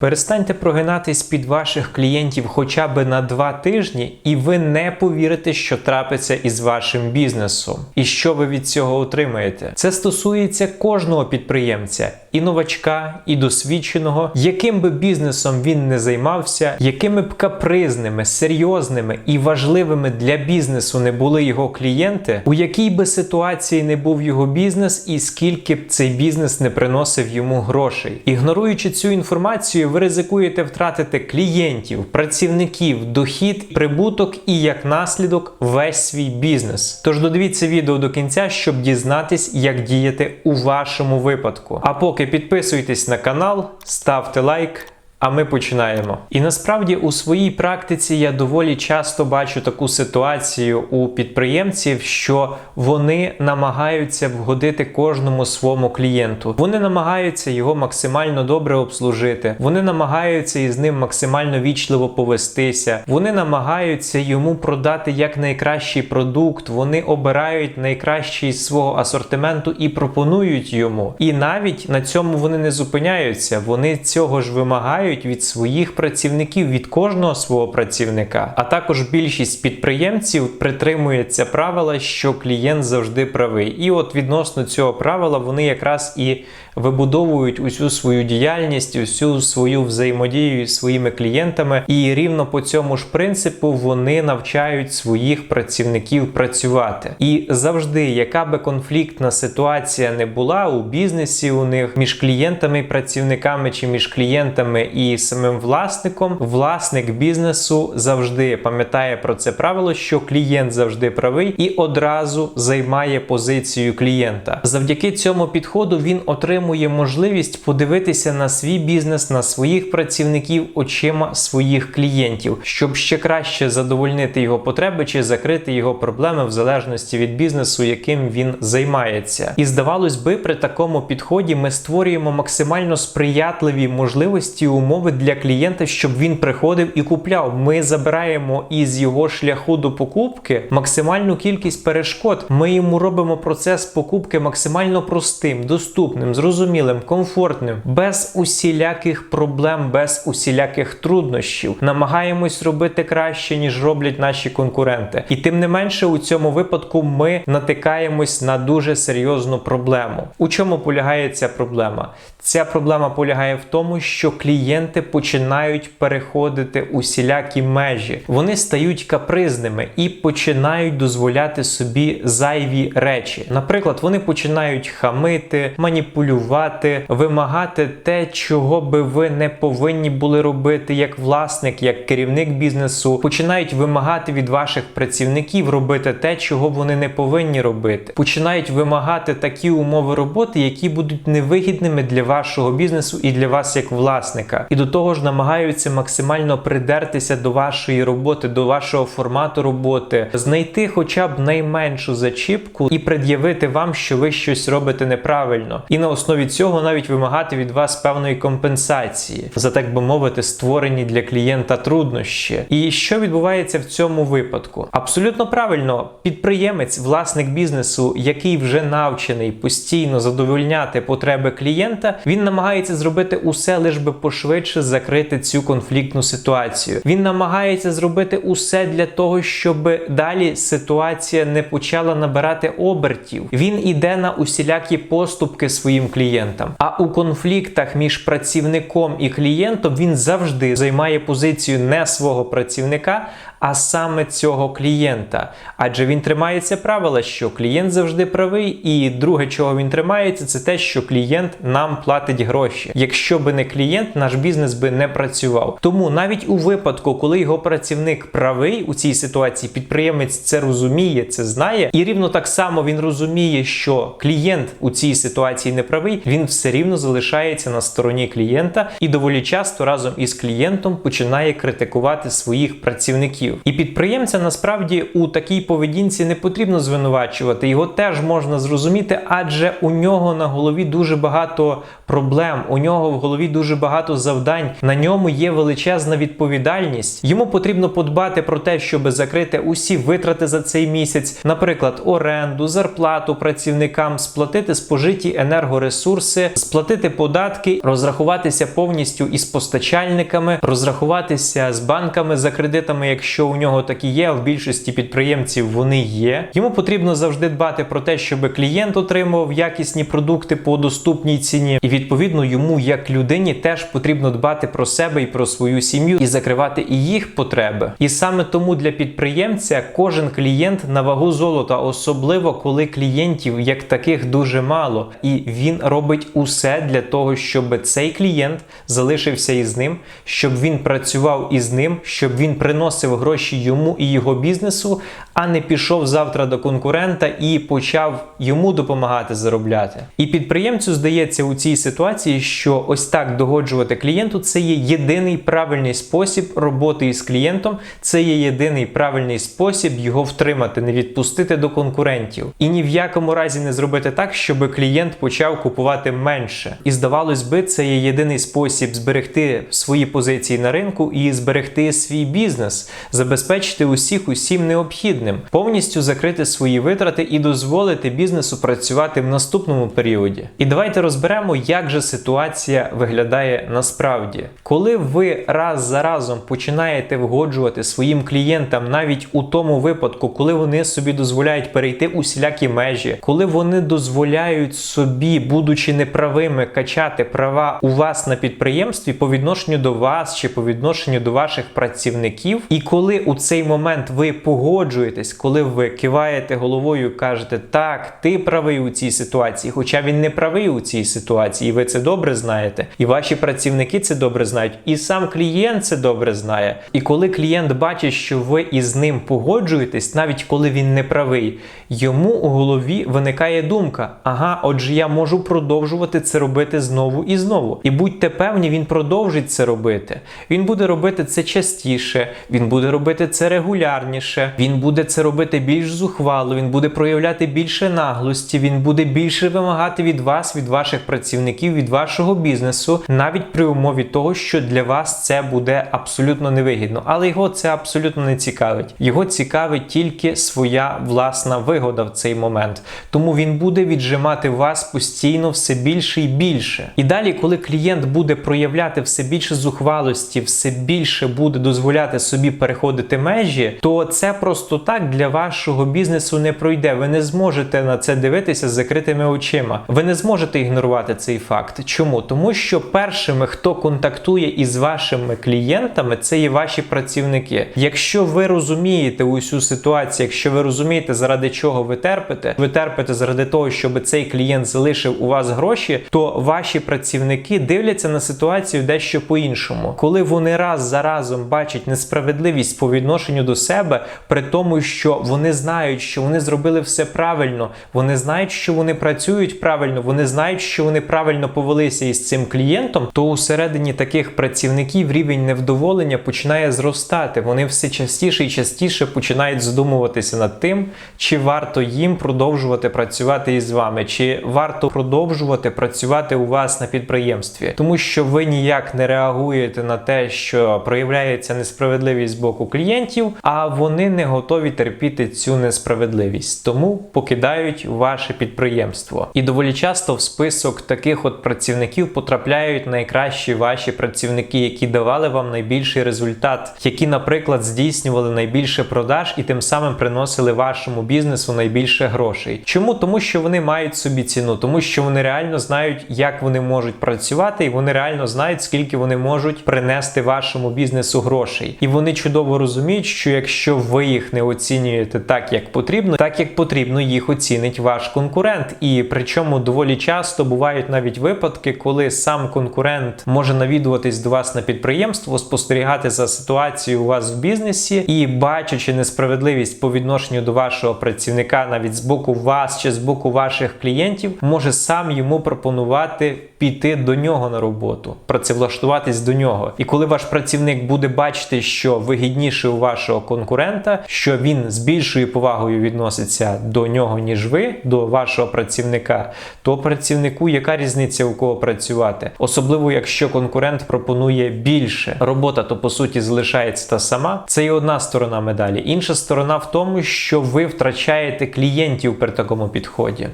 Перестаньте прогинатись під ваших клієнтів хоча б на два тижні, і ви не повірите, що трапиться із вашим бізнесом, і що ви від цього отримаєте. Це стосується кожного підприємця, і новачка, і досвідченого, яким би бізнесом він не займався, якими б капризними, серйозними і важливими для бізнесу не були його клієнти, у якій би ситуації не був його бізнес, і скільки б цей бізнес не приносив йому грошей. Ігноруючи цю інформацію, ви ризикуєте втратити клієнтів, працівників, дохід, прибуток і як наслідок весь свій бізнес. Тож додивіться відео до кінця, щоб дізнатись, як діяти у вашому випадку. А поки підписуйтесь на канал, ставте лайк. А ми починаємо. І насправді у своїй практиці я доволі часто бачу таку ситуацію у підприємців, що вони намагаються вгодити кожному своєму клієнту. Вони намагаються його максимально добре обслужити. Вони намагаються із ним максимально вічливо повестися. Вони намагаються йому продати як найкращий продукт. Вони обирають найкращий з свого асортименту і пропонують йому. І навіть на цьому вони не зупиняються. Вони цього ж вимагають від своїх працівників, від кожного свого працівника. А також більшість підприємців притримується правила, що клієнт завжди правий. І от відносно цього правила вони якраз і вибудовують усю свою діяльність, усю свою взаємодію з своїми клієнтами. І рівно по цьому ж принципу вони навчають своїх працівників працювати. І завжди, яка би конфліктна ситуація не була у бізнесі, у них між клієнтами і працівниками, чи між клієнтами і самим власником, власник бізнесу завжди пам'ятає про це правило, що клієнт завжди правий і одразу займає позицію клієнта. Завдяки цьому підходу він отримує можливість подивитися на свій бізнес, на своїх працівників очима своїх клієнтів, щоб ще краще задовольнити його потреби чи закрити його проблеми в залежності від бізнесу, яким він займається. І здавалось би, при такому підході ми створюємо максимально сприятливі можливості умови для клієнта, щоб він приходив і купляв. Ми забираємо із його шляху до покупки максимальну кількість перешкод. Ми йому робимо процес покупки максимально простим, доступним, зрозумілим, комфортним, без усіляких проблем, без усіляких труднощів. Намагаємось робити краще, ніж роблять наші конкуренти. І тим не менше, у цьому випадку ми натикаємось на дуже серйозну проблему. У чому полягає ця проблема? Ця проблема полягає в тому, що клієнти починають переходити усілякі межі. Вони стають капризними і починають дозволяти собі зайві речі. Наприклад, вони починають хамити, маніпулювати, вимагати те, чого би ви не повинні були робити як власник, як керівник бізнесу. Починають вимагати від ваших працівників робити те, чого вони не повинні робити. Починають вимагати такі умови роботи, які будуть невигідними для вашого бізнесу і для вас як власника. І до того ж намагаються максимально придертися до вашої роботи, до вашого формату роботи, знайти хоча б найменшу зачіпку і пред'явити вам, що ви щось робите неправильно, і на основі цього навіть вимагати від вас певної компенсації за так би мовити, створені для клієнта труднощі. І що відбувається в цьому випадку? Абсолютно правильно, підприємець, власник бізнесу, який вже навчений постійно задовольняти потреби клієнта, він намагається зробити усе лише би пошвидше закрити цю конфліктну ситуацію. Він намагається зробити усе для того, щоб далі ситуація не почала набирати обертів. Він іде на усілякі поступки своїм клієнтам. А у конфліктах між працівником і клієнтом він завжди займає позицію не свого працівника. А саме цього клієнта, адже він тримається правила, що клієнт завжди правий, і друге, чого він тримається, це те, що клієнт нам платить гроші. Якщо би не клієнт, наш бізнес би не працював. Тому навіть у випадку, коли його працівник правий у цій ситуації, підприємець це розуміє, це знає, і рівно так само він розуміє, що клієнт у цій ситуації не правий, він все рівно залишається на стороні клієнта і доволі часто разом із клієнтом починає критикувати своїх працівників. І підприємця насправді у такій поведінці не потрібно звинувачувати. Його теж можна зрозуміти, адже у нього на голові дуже багато проблем, у нього в голові дуже багато завдань, на ньому є величезна відповідальність. Йому потрібно подбати про те, щоб закрити усі витрати за цей місяць, наприклад, оренду, зарплату працівникам, сплатити спожиті енергоресурси, сплатити податки, розрахуватися повністю із постачальниками, розрахуватися з банками за кредитами, якщо у нього такі є. а В більшості підприємців вони є. Йому потрібно завжди дбати про те, щоб клієнт отримував якісні продукти по доступній ціні, і відповідно йому, як людині, теж потрібно дбати про себе і про свою сім'ю і закривати і їх потреби. І саме тому для підприємця кожен клієнт на вагу золота, особливо коли клієнтів як таких дуже мало, і він робить усе для того, щоб цей клієнт залишився із ним, щоб він працював із ним, щоб він приносив гроші йому і його бізнесу, а не пішов завтра до конкурента і почав йому допомагати заробляти. І підприємцю здається у цій ситуації, що ось так догоджувати клієнту це є єдиний правильний спосіб роботи із клієнтом, це є єдиний правильний спосіб його втримати, не відпустити до конкурентів. І ні в якому разі не зробити так, щоб клієнт почав купувати менше. І здавалось би, це є єдиний спосіб зберегти свої позиції на ринку і зберегти свій бізнес, забезпечити усіх усім необхідним, повністю закрити свої витрати і дозволити бізнесу працювати в наступному періоді. І давайте розберемо, як же ситуація виглядає насправді, коли ви раз за разом починаєте вгоджувати своїм клієнтам навіть у тому випадку, коли вони собі дозволяють перейти усілякі межі, коли вони дозволяють собі, будучи неправими, качати права у вас на підприємстві по відношенню до вас чи по відношенню до ваших працівників, і коли у цей момент ви погоджуєтесь, коли ви киваєте головою, кажете, так, ти правий у цій ситуації, хоча він не правий у цій ситуації, і ви це добре знаєте, і ваші працівники це добре знають, і сам клієнт це добре знає. І коли клієнт бачить, що ви із ним погоджуєтесь, навіть коли він не правий, йому у голові виникає думка: ага, отже, я можу продовжувати це робити знову і знову. І будьте певні, він продовжить це робити. Він буде робити це частіше, він буде робити це регулярніше, він буде це робити більш зухвало, він буде проявляти більше наглості, він буде більше вимагати від вас, від ваших працівників, від вашого бізнесу, навіть при умові того, що для вас це буде абсолютно невигідно. Але його це абсолютно не цікавить. Його цікавить тільки своя власна вигода в цей момент. Тому він буде віджимати вас постійно все більше і більше. І далі, коли клієнт буде проявляти все більше зухвалості, все більше буде дозволяти собі переходити межі, то це просто так для вашого бізнесу не пройде. Ви не зможете на це дивитися з закритими очима. Ви не зможете ігнорувати цей факт. Чому? Тому що першими, хто контактує із вашими клієнтами, це є ваші працівники. Якщо ви розумієте усю ситуацію, якщо ви розумієте, заради чого ви терпите, ви терпите заради того, щоб цей клієнт залишив у вас гроші, то ваші працівники дивляться на ситуацію дещо по-іншому. Коли вони раз за разом бачать несправедливість по відношенню до себе, при тому, що вони знають, що вони зробили все правильно, вони знають, що вони працюють правильно, вони знають, що вони правильно повелися із цим клієнтом, то усередині таких працівників рівень невдоволення починає зростати. Вони все частіше і частіше починають задумуватися над тим, чи варто їм продовжувати працювати із вами, чи варто продовжувати працювати у вас на підприємстві, тому що ви ніяк не реагуєте на те, що проявляється несправедливість з боку клієнтів, а вони не готові терпіти цю несправедливість, тому покидають ваше підприємство. І доволі часто в список таких от працівників потрапляють найкращі ваші працівники, які давали вам найбільший результат, які, наприклад, здійснювали найбільше продаж і тим самим приносили вашому бізнесу найбільше грошей. Чому? Тому що вони мають собі ціну, тому що вони реально знають, як вони можуть працювати, і вони реально знають, скільки вони можуть принести вашому бізнесу грошей. І вони чудово розуміють, що якщо ви їх не оцінюєте так, як потрібно, так як потрібно, їх оцінить ваш конкурент. І причому доволі часто бувають навіть випадки, коли сам конкурент може навідуватись до вас на підприємство, спостерігати за ситуацією у вас в бізнесі і бачачи несправедливість по відношенню до вашого працівника, навіть з боку вас чи з боку ваших клієнтів, може сам йому пропонувати піти до нього на роботу, працевлаштуватись до нього. І коли ваш працівник буде бачити, що вигідніше у вашого конкурента, що він з більшою повагою відноситься до нього, ніж ви, до вашого працівника, то працівнику яка різниця у кого працювати? Особливо, якщо конкурент пропонує більше. Робота то по суті залишається та сама. Це і одна сторона медалі. Інша сторона в тому, що ви втрачаєте клієнтів при такому підході.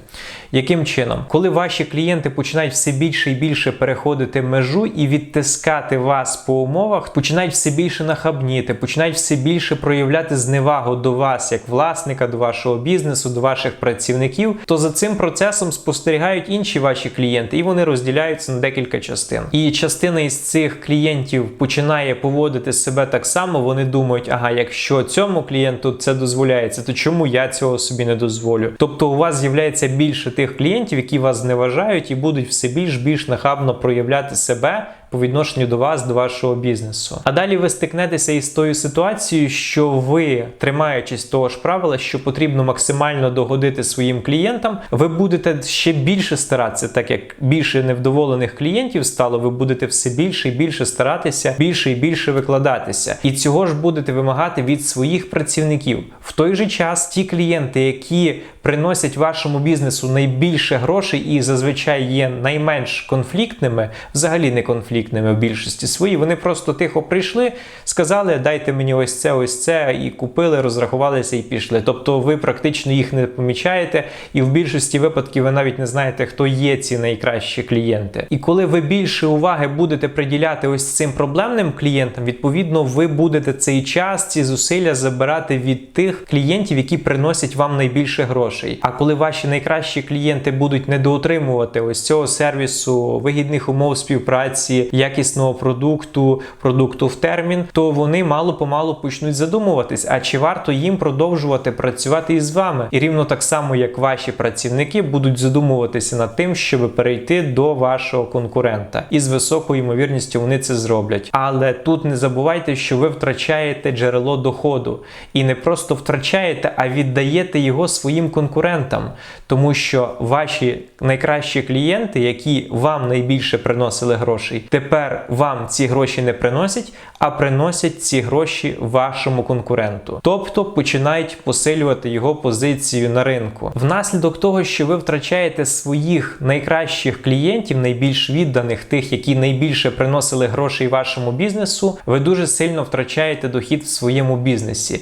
Яким чином, коли ваші клієнти починають все більше і більше переходити межу і відтискати вас по умовах, починають все більше нахабніти, починають все більше проявляти зневагу до вас як власника, до вашого бізнесу, до ваших працівників, то за цим процесом спостерігають інші ваші клієнти, і вони розділяються на декілька частин. І частина із цих клієнтів починає поводити себе так само. Вони думають, ага, якщо цьому клієнту це дозволяється, то чому я цього собі не дозволю? Тобто у вас з'являється більше тих клієнтів, які вас зневажають і будуть все більш більш нахабно проявляти себе по відношенню до вас, до вашого бізнесу. А далі ви стикнетеся із тою ситуацією, що ви, тримаючись того ж правила, що потрібно максимально догодити своїм клієнтам, ви будете ще більше старатися, так як більше невдоволених клієнтів стало, ви будете все більше і більше старатися, більше і більше викладатися. І цього ж будете вимагати від своїх працівників. В той же час ті клієнти, які приносять вашому бізнесу найбільше грошей і зазвичай є найменш конфліктними, взагалі не конфліктними в більшості свої. Вони просто тихо прийшли, сказали, дайте мені ось це, ось це, і купили, розрахувалися і пішли. Тобто ви практично їх не помічаєте, і в більшості випадків ви навіть не знаєте, хто є ці найкращі клієнти. І коли ви більше уваги будете приділяти ось цим проблемним клієнтам, відповідно, ви будете цей час, ці зусилля забирати від тих клієнтів, які приносять вам найбільше грошей. А коли ваші найкращі клієнти будуть недоотримувати ось цього сервісу, вигідних умов співпраці, якісного продукту, продукту в термін, то вони мало помалу почнуть задумуватись, а чи варто їм продовжувати працювати із вами? І рівно так само, як ваші працівники будуть задумуватися над тим, щоб перейти до вашого конкурента, і з високою ймовірністю вони це зроблять. Але тут не забувайте, що ви втрачаєте джерело доходу, і не просто втрачаєте, а віддаєте його своїм конкурентам, тому що ваші найкращі клієнти, які вам найбільше приносили грошей, тепер вам ці гроші не приносять, а приносять ці гроші вашому конкуренту. Тобто починають посилювати його позицію на ринку. Внаслідок того, що ви втрачаєте своїх найкращих клієнтів, найбільш відданих, тих, які найбільше приносили грошей вашому бізнесу, ви дуже сильно втрачаєте дохід в своєму бізнесі.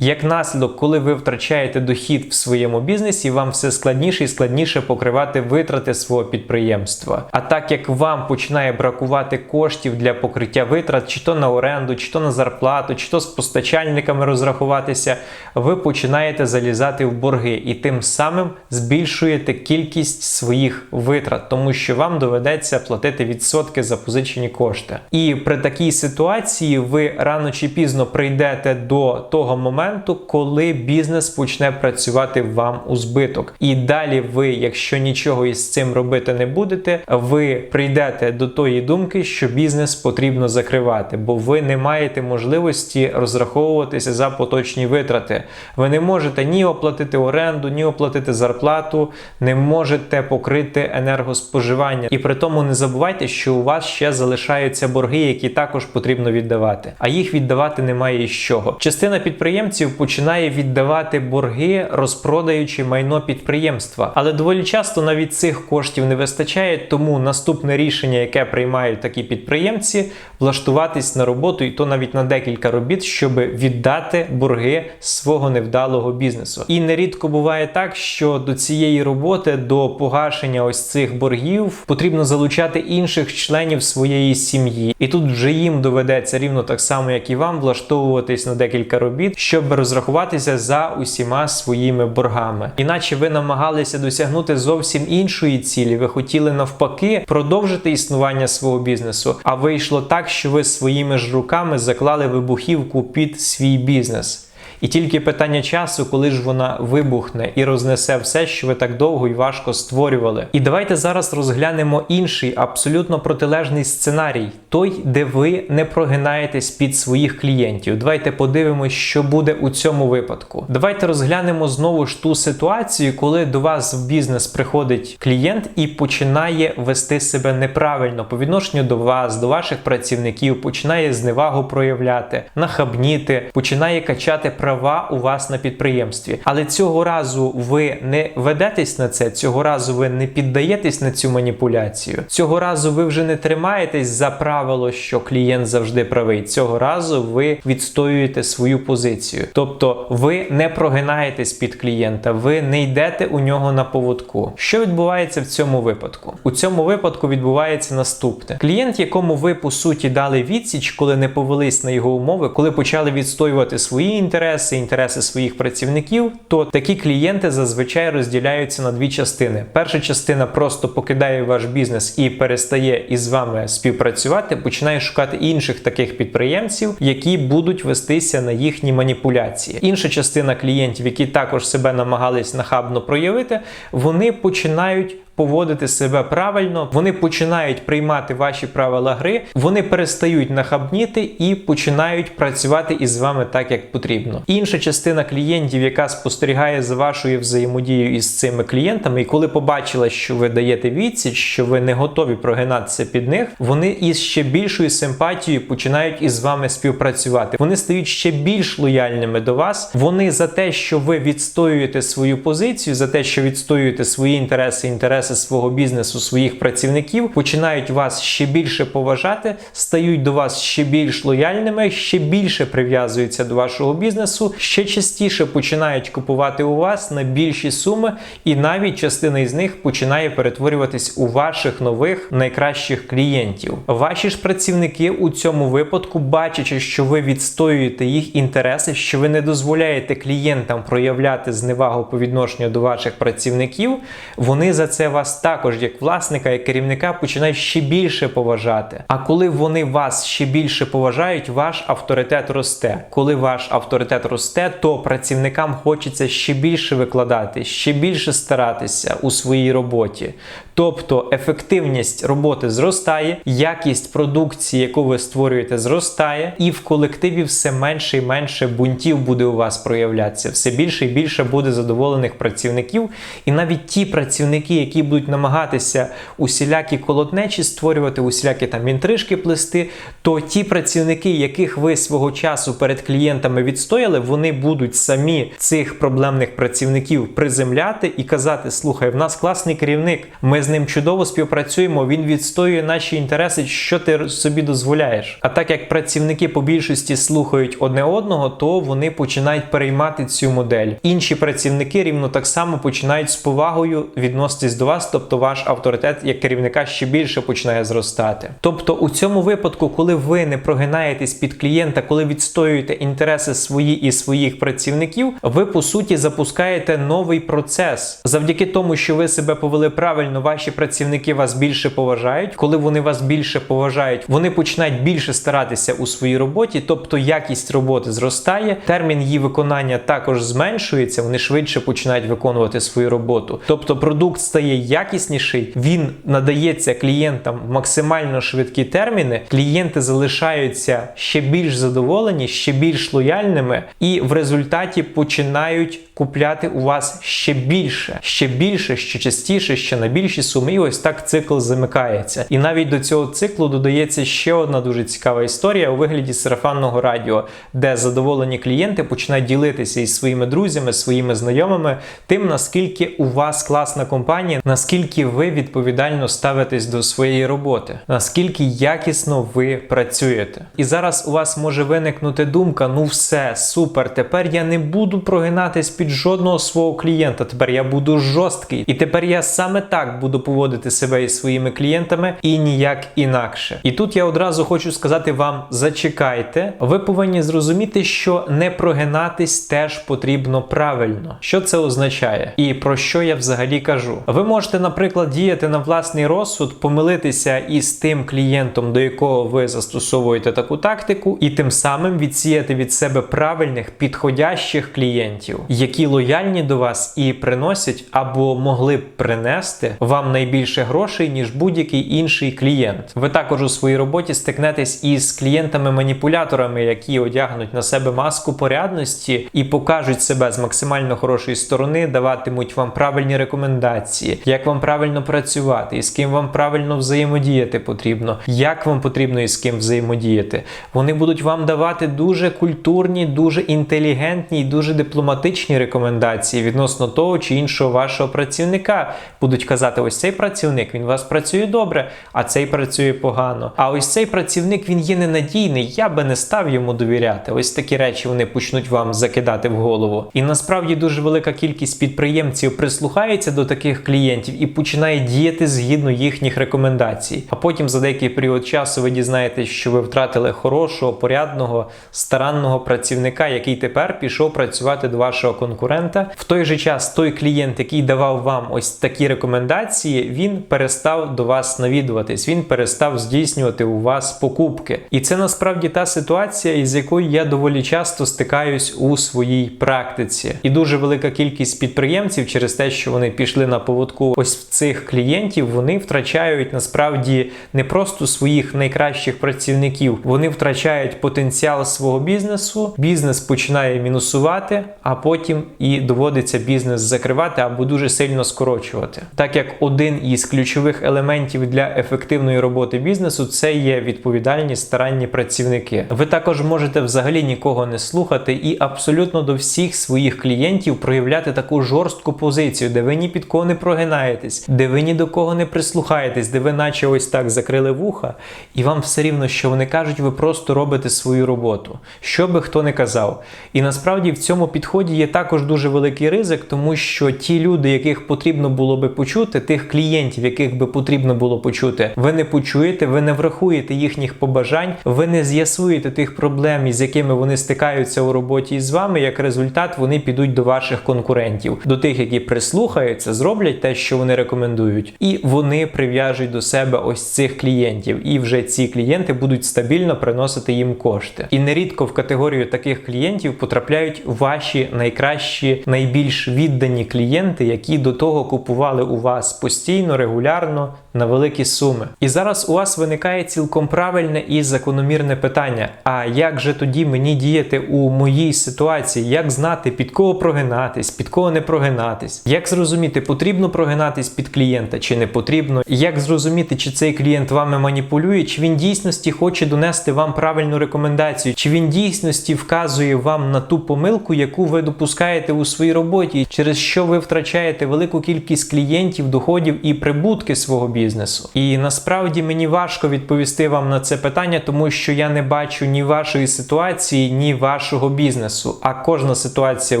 Як наслідок, коли ви втрачаєте дохід в своєму бізнесі, вам все складніше і складніше покривати витрати свого підприємства. А так як вам починає бракувати коштів для покриття витрат, чи то на оренду, чи то на зарплату, чи то з постачальниками розрахуватися, ви починаєте залізати в борги і тим самим збільшуєте кількість своїх витрат, тому що вам доведеться платити відсотки за позичені кошти. І при такій ситуації ви рано чи пізно прийдете до того моменту моменту, коли бізнес почне працювати вам у збиток. І далі ви, якщо нічого із цим робити не будете, ви прийдете до тої думки, що бізнес потрібно закривати, бо ви не маєте можливості розраховуватися за поточні витрати. Ви не можете ні оплатити оренду, ні оплатити зарплату, не можете покрити енергоспоживання. І при тому не забувайте, що у вас ще залишаються борги, які також потрібно віддавати. А їх віддавати немає із чого. Частина підприємців починає віддавати борги, розпродаючи майно підприємства. Але доволі часто навіть цих коштів не вистачає, тому наступне рішення, яке приймають такі підприємці, влаштуватись на роботу, і то навіть на декілька робіт, щоб віддати борги свого невдалого бізнесу. І нерідко буває так, що до цієї роботи, до погашення ось цих боргів, потрібно залучати інших членів своєї сім'ї. І тут вже їм доведеться рівно так само, як і вам, влаштовуватись на декілька робіт, щоб розрахуватися за усіма своїми боргами. Іначе ви намагалися досягнути зовсім іншої цілі. Ви хотіли навпаки продовжити існування свого бізнесу, а вийшло так, що ви своїми ж руками заклали вибухівку під свій бізнес. І тільки питання часу, коли ж вона вибухне і рознесе все, що ви так довго і важко створювали. І давайте зараз розглянемо інший, абсолютно протилежний сценарій, той, де ви не прогинаєтесь під своїх клієнтів. Давайте подивимось, що буде у цьому випадку. Давайте розглянемо знову ж ту ситуацію, коли до вас в бізнес приходить клієнт і починає вести себе неправильно по відношенню до вас, до ваших працівників, починає зневагу проявляти, нахабніти, починає качати права права у вас на підприємстві. Але цього разу ви не ведетесь на це, цього разу ви не піддаєтесь на цю маніпуляцію. Цього разу ви вже не тримаєтесь за правило, що клієнт завжди правий. Цього разу ви відстоюєте свою позицію. Тобто ви не прогинаєтесь під клієнта, ви не йдете у нього на поводку. Що відбувається в цьому випадку? У цьому випадку відбувається наступне: клієнт, якому ви по суті дали відсіч, коли не повелись на його умови, коли почали відстоювати свої інтереси, інтереси своїх працівників, то такі клієнти зазвичай розділяються на дві частини. Перша частина просто покидає ваш бізнес і перестає із вами співпрацювати, починає шукати інших таких підприємців, які будуть вестися на їхні маніпуляції. Інша частина клієнтів, які також себе намагались нахабно проявити, вони починають. Поводити себе правильно, вони починають приймати ваші правила гри, вони перестають нахабніти і починають працювати із вами так, як потрібно. Інша частина клієнтів, яка спостерігає за вашою взаємодією із цими клієнтами, і коли побачила, що ви даєте відсіч, що ви не готові прогинатися під них, вони із ще більшою симпатією починають із вами співпрацювати. Вони стають ще більш лояльними до вас. Вони за те, що ви відстоюєте свою позицію, за те, що відстоюєте свої інтереси, інтереси свого бізнесу, своїх працівників, починають вас ще більше поважати, стають до вас ще більш лояльними, ще більше прив'язуються до вашого бізнесу, ще частіше починають купувати у вас на більші суми, і навіть частина із них починає перетворюватись у ваших нових найкращих клієнтів. Ваші ж працівники у цьому випадку, бачачи, що ви відстоюєте їх інтереси, що ви не дозволяєте клієнтам проявляти зневагу по відношенню до ваших працівників, вони за це вас також, як власника, як керівника, починають ще більше поважати. А коли вони вас ще більше поважають, ваш авторитет росте. Коли ваш авторитет росте, то працівникам хочеться ще більше викладати, ще більше старатися у своїй роботі. Тобто ефективність роботи зростає, якість продукції, яку ви створюєте, зростає, і в колективі все менше і менше бунтів буде у вас проявлятися. Все більше і більше буде задоволених працівників. І навіть ті працівники, які будуть намагатися усілякі колотнечі створювати, усілякі там інтрижки плести, то ті працівники, яких ви свого часу перед клієнтами відстояли, вони будуть самі цих проблемних працівників приземляти і казати: слухай, в нас класний керівник, ми з ним чудово співпрацюємо, він відстоює наші інтереси, що ти собі дозволяєш. А так як працівники по більшості слухають одне одного, то вони починають переймати цю модель. Інші працівники рівно так само починають з повагою відноситись до вас, тобто ваш авторитет як керівника ще більше починає зростати. Тобто, у цьому випадку, коли ви не прогинаєтесь під клієнта, коли відстоюєте інтереси свої і своїх працівників, ви по суті запускаєте новий процес завдяки тому, що ви себе повели правильно, ваші працівники вас більше поважають. Коли вони вас більше поважають, вони починають більше старатися у своїй роботі, тобто якість роботи зростає, термін її виконання також зменшується, вони швидше починають виконувати свою роботу. Тобто продукт стає якісніший, він надається клієнтам в максимально швидкі терміни. Клієнти залишаються ще більш задоволені, ще більш лояльними, і в результаті починають купляти у вас ще більше, ще більше, ще частіше, ще на більші суми. І ось так цикл замикається. І навіть до цього циклу додається ще одна дуже цікава історія у вигляді сарафанного радіо, де задоволені клієнти починають ділитися із своїми друзями, своїми знайомими, тим наскільки у вас класна компанія, наскільки ви відповідально ставитесь до своєї роботи, наскільки якісно ви працюєте. І зараз у вас може виникнути думка: ну все, супер, тепер я не буду прогинатись під жодного свого клієнта. Тепер я буду жорсткий. І тепер я саме так буду поводити себе із своїми клієнтами і ніяк інакше. І тут я одразу хочу сказати вам: зачекайте, ви повинні зрозуміти, що не прогинатись теж потрібно правильно. Що це означає? І про що я взагалі кажу? Ви можете, наприклад, діяти на власний розсуд, помилитися із тим клієнтом, до якого ви застосовуєте таку тактику, і тим самим відсіяти від себе правильних підходящих клієнтів, які лояльні до вас і приносять або могли б принести вам найбільше грошей, ніж будь-який інший клієнт. Ви також у своїй роботі стикнетесь із клієнтами-маніпуляторами, які одягнуть на себе маску порядності і покажуть себе з максимально хорошої сторони, даватимуть вам правильні рекомендації, як вам правильно працювати, і з ким вам правильно взаємодіяти потрібно, як вам потрібно і з ким взаємодіяти. Вони будуть вам давати дуже культурні, дуже інтелігентні і дуже дипломатичні рекомендації відносно того чи іншого вашого працівника. Будуть казати, ось цей працівник він у вас працює добре, а цей працює погано. А ось цей працівник він є ненадійний. Я би не став йому довіряти. Ось такі речі вони почнуть вам закидати в голову. І насправді дуже велика кількість підприємців прислухається до таких клієнтів і починає діяти згідно їхніх рекомендацій. А потім за деякий період часу ви дізнаєтесь, що ви втратили хорошого, порядного, старанного працівника, який тепер пішов працювати до вашого конкурента. В той же час той клієнт, який давав вам ось такі рекомендації, він перестав до вас навідуватись, він перестав здійснювати у вас покупки. І це насправді та ситуація, із якою я доволі часто стикаюсь у своїй практиці. І дуже велика кількість підприємців через те, що вони пішли на поводку ось в цих клієнтів, вони втрачають насправді не просто своїх найкращих працівників, вони втрачають потенціал свого бізнесу. Бізнес починає мінусувати, а потім і доводиться бізнес закривати або дуже сильно скорочувати. Так як один із ключових елементів для ефективної роботи бізнесу це є відповідальні старанні працівники. Ви також можете взагалі нікого не слухати і абсолютно до всіх своїх клієнтів проявляти таку жорстку позицію, де ви ні під кого не прогинаєтесь, де ви ні до кого не прислухаєтесь, де ви наче ось так закрили вуха, і вам все рівно, що вони кажуть, ви просто робите свою роботу, що би хто не казав. І насправді в цьому підході є також дуже великий ризик, тому що ті люди, яких потрібно було би почути, тих клієнтів, яких би потрібно було почути, ви не почуєте, ви не врахуєте їхніх побажань, ви не з'ясуєте тих проблем, із якими вони стикаються у роботі з вами. Як результат, вони підуть до ваших конкурентів, до тих, які прислухаються, зроблять те, що вони рекомендують, і вони прив'яжуть до себе ось цих клієнтів. І вже ці клієнти будуть стабільно приносити їм кошти. І нерідко в категорію таких клієнтів потрапляють ваші найкращі, найбільш віддані клієнти, які до того купували у вас постійно, регулярно на великі суми. І зараз у вас виникає цілком правильне і закономірне питання: а як же тоді мені діяти у моїй ситуації? Як знати, під кого прогинатись, під кого не прогинатись? Як зрозуміти, потрібно прогинатись під клієнта чи не потрібно? Як зрозуміти, чи цей клієнт вами маніпулює, чи він дійсності хоче донести вам правильну рекомендацію, чи він дійсності вказує вам на ту помилку, яку ви допускаєте у своїй роботі, через що ви втрачаєте велику кількість клієнтів, доходів і прибутки свого бізнесу? І насправді мені важко відповісти вам на це питання, тому що я не бачу ні вашої ситуації, ні вашого бізнесу. А кожна ситуація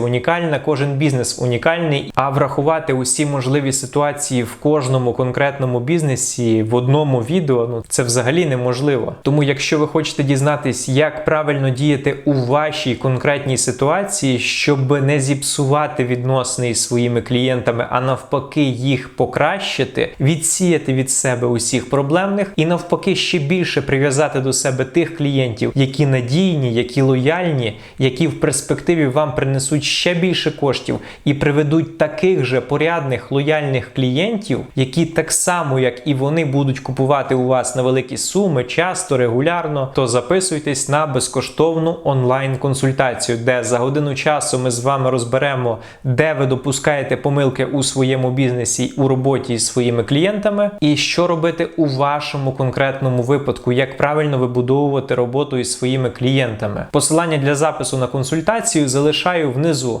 унікальна, кожен бізнес унікальний. А врахувати усі можливі ситуації в кожному конкретному бізнесі в одному відео ну це взагалі неможливо. Тому, якщо ви хочете дізнатись, як правильно діяти у вашій конкретній ситуації, щоб не зіпсувати відносини із своїми клієнтами, а навпаки, їх покращити, відсіяти від себе усіх проблемних і навпаки ще більше прив'язати до себе тих клієнтів, які надійні, які лояльні, які в перспективі вам принесуть ще більше коштів і приведуть таких же порядних лояльних клієнтів, які так само, як і вони, будуть купувати у вас на великі суми, часто, регулярно, то записуйтесь на безкоштовну онлайн-консультацію, де за годину часу ми з вами розберемо, де ви допускаєте помилки у своєму бізнесі у роботі з своїми клієнтами, і що робити у вашому конкретному випадку, як правильно вибудовувати роботу із своїми клієнтами. Посилання для запису на консультацію залишаю внизу